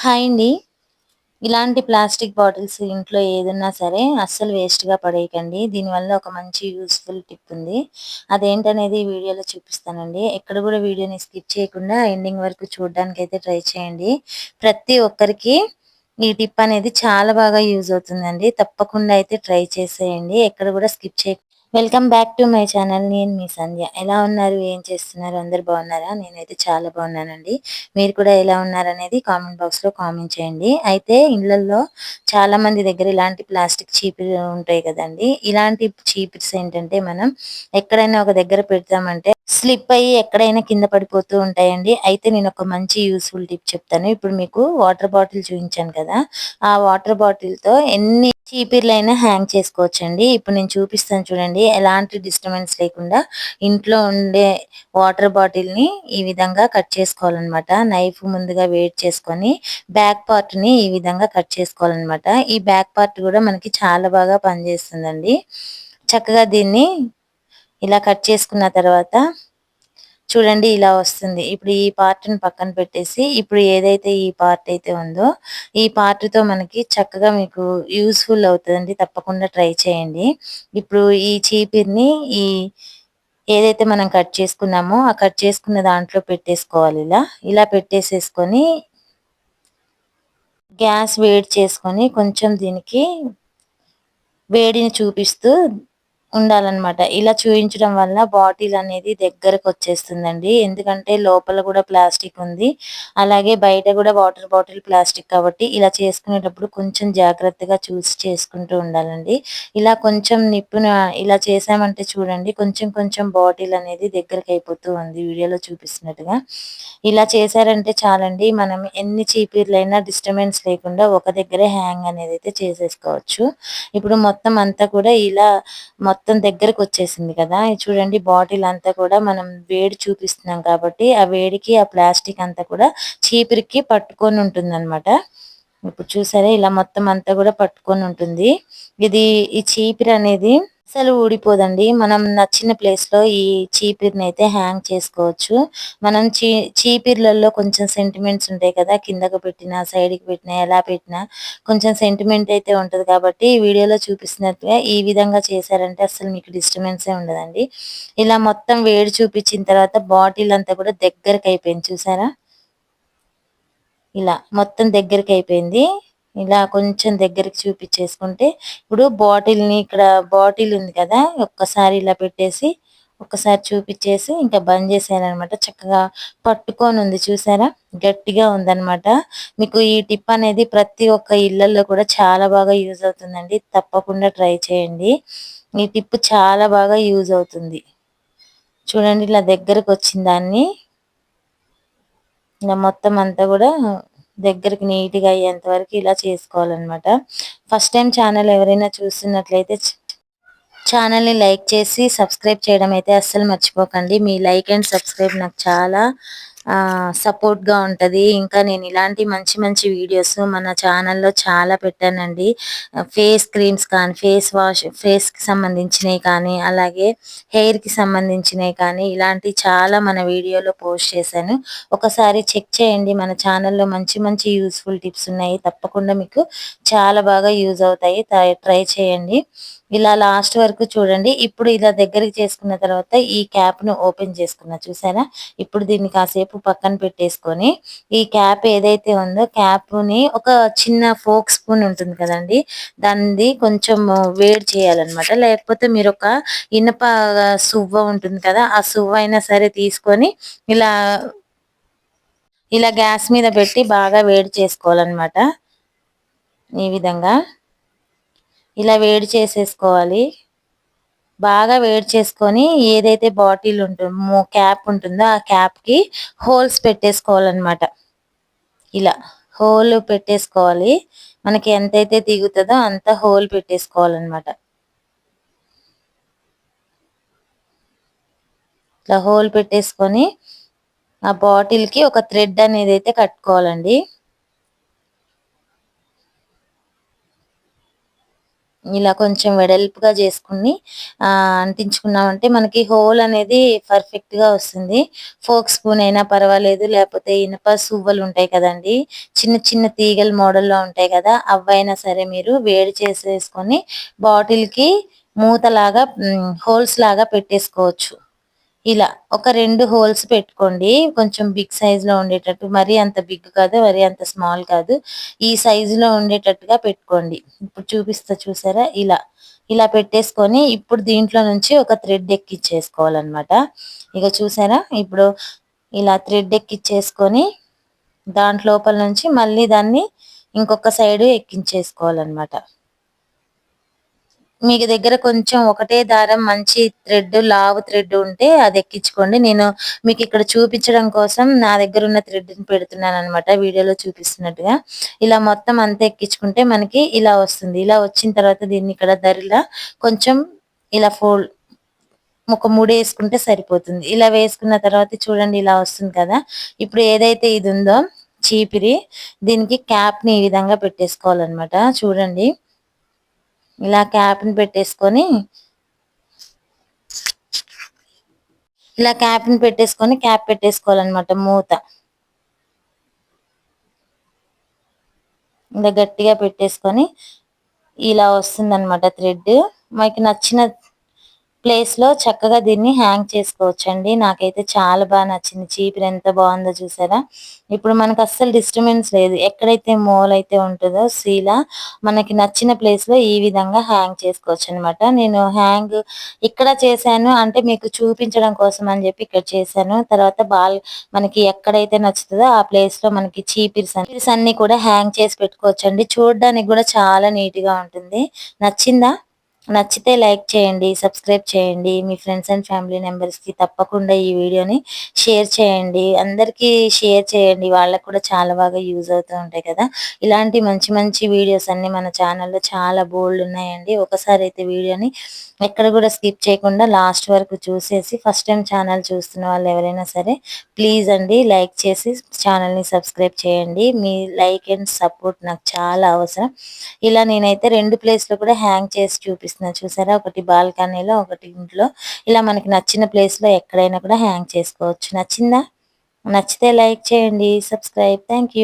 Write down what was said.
Hi అండి. ఇలాంటి plastic bottles ఇంట్లో ఏదున్నా సరే అస్సలు వేస్ట్గా పడేయకండి. దీనివల్ల ఒక మంచి యూస్ఫుల్ టిప్ ఉంది. అదేంటనేది వీడియోలో చూపిస్తానండి. ఎక్కడ కూడా వీడియోని స్కిప్ చేయకుండా ఎండింగ్ వరకు చూడడానికి అయితే ట్రై చేయండి. ప్రతి ఒక్కరికి ఈ టిప్ అనేది చాలా బాగా యూజ్ అవుతుందండి. తప్పకుండా అయితే ట్రై చేసేయండి. ఎక్కడ కూడా స్కిప్ చేయ welcome back to my channel నేను మీ సంధ్య. ఎలా ఉన్నారు? ఏం చేస్తున్నారు? అందరు బాగున్నారా? నేనైతే చాలా బాగున్నానండి. మీరు కూడా ఎలా ఉన్నారనేది కామెంట్ బాక్స్లో కామెంట్ చేయండి. అయితే ఇళ్ళలో చాలా మంది దగ్గర ఇలాంటి ప్లాస్టిక్ చీపులు ఉంటాయి కదండి. ఇలాంటి చీపిర్స్ ఏంటంటే మనం ఎక్కడైనా ఒక దగ్గర పెడతామంటే స్లిప్ అయ్యి ఎక్కడైనా కింద పడిపోతూ ఉంటాయండి. అయితే నేను ఒక మంచి యూస్ఫుల్ టిప్ చెప్తాను. ఇప్పుడు మీకు వాటర్ బాటిల్ చూపించాను కదా. ఆ వాటర్ బాటిల్తో ఎన్ని చీపిర్లైనా హ్యాంగ్ చేసుకోవచ్చండి. ఇప్పుడు నేను చూపిస్తాను చూడండి. ఎలాంటి డిస్టర్బెన్స్ లేకుండా ఇంట్లో ఉండే వాటర్ బాటిల్ని ఈ విధంగా కట్ చేసుకోవాలన్నమాట. నైఫ్ ముందుగా వెయిట్ చేసుకొని బ్యాక్ పార్ట్ని ఈ విధంగా కట్ చేసుకోవాలన్నమాట. ఈ బ్యాక్ పార్ట్ కూడా మనకి చాలా బాగా పనిచేస్తుందండి. చక్కగా దీన్ని ఇలా కట్ చేసుకున్న తర్వాత చూడండి ఇలా వస్తుంది. ఇప్పుడు ఈ పార్ట్ని పక్కన పెట్టేసి ఇప్పుడు ఏదైతే ఈ పార్ట్ అయితే ఉందో ఈ పార్ట్తో మనకి చక్కగా మీకు యూస్ఫుల్ అవుతుందండి. తప్పకుండా ట్రై చేయండి. ఇప్పుడు ఈ చీపిర్ని ఈ ఏదైతే మనం కట్ చేసుకున్నామో ఆ కట్ చేసుకున్న దాంట్లో పెట్టేసుకోవాలి ఇలా. ఇలా పెట్టేసేసుకొని గ్యాస్ వేడి చేసుకొని కొంచెం దీనికి వేడిని చూపిస్తూ ఉండాలన్నమాట. ఇలా చూపించడం వల్ల బాటిల్ అనేది దగ్గరకు వచ్చేస్తుందండి. ఎందుకంటే లోపల కూడా ప్లాస్టిక్ ఉంది. అలాగే బయట కూడా వాటర్ బాటిల్ ప్లాస్టిక్ కాబట్టి ఇలా చేసుకునేటప్పుడు కొంచెం జాగ్రత్తగా చూసి చేసుకుంటూ ఉండాలండి. ఇలా కొంచెం నిప్పున ఇలా చేసామంటే చూడండి కొంచెం కొంచెం బాటిల్ అనేది దగ్గరకు అయిపోతూ ఉంది వీడియోలో చూపిస్తున్నట్టుగా. ఇలా చేశారంటే చాలండి మనం ఎన్ని చీపీర్లైనా డిస్టర్బెన్స్ లేకుండా ఒక దగ్గరే హ్యాంగ్ అనేది అయితే చేసేసుకోవచ్చు. ఇప్పుడు మొత్తం అంతా కూడా ఇలా మొత్తం దగ్గరకు వచ్చేసింది కదా చూడండి బాటిల్ అంతా కూడా మనం వేడి చూపిస్తున్నాం కాబట్టి ఆ వేడికి ఆ ప్లాస్టిక్ అంతా కూడా చీపిరికి పట్టుకొని ఉంటుంది అనమాట ఇప్పుడు చూసారా ఇలా మొత్తం అంతా కూడా పట్టుకొని ఉంటుంది. ఇది ఈ చీపిరి అనేది అసలు ఊడిపోదండి. మనం నచ్చిన ప్లేస్లో ఈ చీపిరిని అయితే హ్యాంగ్ చేసుకోవచ్చు. మనం చీ చీపిర్లలో కొంచెం సెంటిమెంట్స్ ఉంటాయి కదా కిందకు పెట్టినా సైడ్కి పెట్టినా ఎలా పెట్టినా కొంచెం సెంటిమెంట్ అయితే ఉంటది కాబట్టి ఈ వీడియోలో చూపిస్తున్నట్టుగా ఈ విధంగా చేశారంటే అసలు మీకు డిస్టర్బెన్స్ ఏ ఉండదండి. ఇలా మొత్తం వేడి చూపించిన తర్వాత బాటిల్ అంతా కూడా దగ్గరకు అయిపోయింది. చూసారా? ఇలా మొత్తం దగ్గరికి అయిపోయింది. ఇలా కొంచెం దగ్గరికి చూపించేసుకుంటే ఇప్పుడు బాటిల్ని ఇక్కడ బాటిల్ ఉంది కదా ఒక్కసారి ఇలా పెట్టేసి ఒక్కసారి చూపించేసి ఇంకా బంద్ చేసేయాలన్నమాట. చక్కగా పట్టుకొని ఉంది చూసారా? గట్టిగా ఉందన్నమాట. మీకు ఈ టిప్ అనేది ప్రతి ఒక్క ఇళ్ళలో కూడా చాలా బాగా యూజ్ అవుతుందండి. తప్పకుండా ట్రై చేయండి. ఈ టిప్ చాలా బాగా యూజ్ అవుతుంది. చూడండి ఇలా దగ్గరకు వచ్చిన దాన్ని. ఇలా మొత్తం అంతా కూడా దగ్గరికి నీట్గా అయ్యేంత వరకు ఇలా చేసుకోవాలన్నమాట. ఫస్ట్ టైం ఛానల్ ఎవరైనా చూస్తున్నట్లయితే ఛానల్ని లైక్ చేసి సబ్స్క్రైబ్ చేయడం అయితే అస్సలు మర్చిపోకండి. మీ లైక్ అండ్ సబ్స్క్రైబ్ నాకు చాలా సపోర్ట్గా ఉంటది. ఇంకా నేను ఇలాంటి మంచి మంచి వీడియోస్ మన ఛానల్లో చాలా పెట్టానండి. ఫేస్ క్రీమ్స్ కానీ ఫేస్ వాష్ ఫేస్కి సంబంధించినవి కానీ అలాగే హెయిర్కి సంబంధించినవి కానీ ఇలాంటి చాలా మన వీడియోలో పోస్ట్ చేశాను. ఒకసారి చెక్ చేయండి. మన ఛానల్లో మంచి మంచి యూస్ఫుల్ టిప్స్ ఉన్నాయి. తప్పకుండా మీకు చాలా బాగా యూజ్ అవుతాయి. ట్రై చేయండి. ఇలా లాస్ట్ వరకు చూడండి. ఇప్పుడు ఇలా దగ్గరికి చేసుకున్న తర్వాత ఈ క్యాప్ను ఓపెన్ చేసుకున్నా చూసారా? ఇప్పుడు దీన్ని కాసేపు పక్కన పెట్టేసుకొని ఈ క్యాప్ ఏదైతే ఉందో క్యాప్ని ఒక చిన్న ఫోక్ స్పూన్ ఉంటుంది కదండి. దాన్ని కొంచెం వేడి చేయాలన్నమాట. లేకపోతే మీరు ఒక ఇనప సువ్వ ఉంటుంది కదా ఆ సువ్వ అయినా సరే తీసుకొని ఇలా ఇలా గ్యాస్ మీద పెట్టి బాగా వేడి చేసుకోవాలన్నమాట. ఈ విధంగా. ఇలా వేడి చేసేసుకోవాలి. బాగా వేడి చేసుకొని ఏదైతే బాటిల్ ఉంటుందో క్యాప్ ఉంటుందో ఆ క్యాప్కి హోల్స్ పెట్టేసుకోవాలన్నమాట. ఇలా హోల్ పెట్టేసుకోవాలి. మనకి ఎంతైతే దిగుతుందో అంత హోల్ పెట్టేసుకోవాలన్నమాట. ఇట్లా హోల్ పెట్టేసుకొని ఆ బాటిల్కి ఒక థ్రెడ్ అనేది అయితే కట్టుకోవాలండి. ఇలా కొంచెం వెడల్పుగా చేసుకుని అంటించుకున్నామంటే మనకి హోల్ అనేది పర్ఫెక్ట్గా వస్తుంది. ఫోక్ స్పూన్ అయినా పర్వాలేదు లేకపోతే ఇనప సువ్వలు ఉంటాయి కదండి. చిన్న చిన్న తీగల మోడల్లో ఉంటాయి కదా అవైనా సరే మీరు వేడి చేసేసుకొని బాటిల్కి మూతలాగా హోల్స్ లాగా పెట్టేసుకోవచ్చు. ఇలా ఒక రెండు హోల్స్ పెట్టుకోండి. కొంచెం బిగ్ సైజ్లో ఉండేటట్టు. మరీ అంత బిగ్ కాదు మరీ అంత స్మాల్ కాదు. ఈ సైజు లో ఉండేటట్టుగా పెట్టుకోండి. ఇప్పుడు చూపిస్తా చూసారా? ఇలా ఇలా పెట్టేసుకొని ఇప్పుడు దీంట్లో నుంచి ఒక థ్రెడ్ ఎక్కిచ్చేసుకోవాలన్నమాట. ఇక చూసారా? ఇప్పుడు ఇలా థ్రెడ్ ఎక్కిచ్చేసుకొని దాంట్లోపల నుంచి మళ్ళీ దాన్ని ఇంకొక సైడ్ ఎక్కించేసుకోవాలన్నమాట. మీకు దగ్గర కొంచెం ఒకటే దారం మంచి థ్రెడ్ లావు థ్రెడ్ ఉంటే అది ఎక్కించుకోండి. నేను మీకు ఇక్కడ చూపించడం కోసం నా దగ్గర ఉన్న థ్రెడ్ని పెడుతున్నాను అనమాట వీడియోలో చూపిస్తున్నట్టుగా. ఇలా మొత్తం అంతా ఎక్కించుకుంటే మనకి ఇలా వస్తుంది. ఇలా వచ్చిన తర్వాత దీన్ని ఇక్కడ దరిలా కొంచెం ఇలా ఫోల్డ్ ఒక మూడు వేసుకుంటే సరిపోతుంది. ఇలా వేసుకున్న తర్వాత చూడండి ఇలా వస్తుంది కదా. ఇప్పుడు ఏదైతే ఇది ఉందో చీపిరి దీనికి క్యాప్ని ఈ విధంగా పెట్టేసుకోవాలన్నమాట. చూడండి. ఇలా క్యాప్ని పెట్టేసుకొని ఇలా క్యాప్ని పెట్టేసుకొని క్యాప్ పెట్టేసుకోవాలన్నమాట మూత. ఇలా గట్టిగా పెట్టేసుకొని ఇలా వస్తుందన్నమాట థ్రెడ్ మనకి నచ్చిన ప్లేస్లో చక్కగా దీన్ని హ్యాంగ్ చేసుకోవచ్చండి. నాకైతే చాలా బాగా నచ్చింది. చీపిరి ఎంత బాగుందో చూసారా? ఇప్పుడు మనకు అస్సలు డిస్టర్బెన్స్ లేదు. ఎక్కడైతే మోల్ అయితే ఉంటుందో సీలా మనకి నచ్చిన ప్లేస్లో ఈ విధంగా హ్యాంగ్ చేసుకోవచ్చు అనమాట నేను హ్యాంగ్ ఇక్కడ చేశాను. అంటే మీకు చూపించడం కోసం అని చెప్పి ఇక్కడ చేశాను. తర్వాత బాల్ మనకి ఎక్కడైతే నచ్చుతుందో ఆ ప్లేస్లో మనకి చీపిర్స్ చీపిర్స్ అన్ని కూడా హ్యాంగ్ చేసి పెట్టుకోవచ్చండి. చూడడానికి కూడా చాలా నీట్గా ఉంటుంది. నచ్చిందా? నచ్చితే లైక్ చేయండి సబ్స్క్రైబ్ చేయండి. మీ ఫ్రెండ్స్ అండ్ ఫ్యామిలీ మెంబర్స్కి తప్పకుండా ఈ వీడియోని షేర్ చేయండి. అందరికీ షేర్ చేయండి. వాళ్ళకు కూడా చాలా బాగా యూజ్ అవుతూ ఉంటాయి కదా. ఇలాంటి మంచి మంచి వీడియోస్ అన్నీ మన ఛానల్లో చాలా బోల్డ్ ఉన్నాయండి. ఒకసారి అయితే వీడియోని ఎక్కడ కూడా స్కిప్ చేయకుండా లాస్ట్ వరకు చూసేసి ఫస్ట్ టైం ఛానల్ చూస్తున్న వాళ్ళు ఎవరైనా సరే ప్లీజ్ అండి లైక్ చేసి ఛానల్ని సబ్స్క్రైబ్ చేయండి. మీ లైక్ అండ్ సపోర్ట్ నాకు చాలా అవసరం. ఇలా నేనైతే రెండు ప్లేస్లో కూడా హ్యాంగ్ చేసి చూపిస్తాను. కనిపిస్తున్నాయి చూసారా? ఒకటి బాల్కనీలో ఒకటి ఇంట్లో. ఇలా మనకి నచ్చిన ప్లేస్లో ఎక్కడైనా కూడా హ్యాంగ్ చేసుకోవచ్చు. నచ్చిందా? నచ్చితే లైక్ చేయండి. సబ్స్క్రైబ్. థ్యాంక్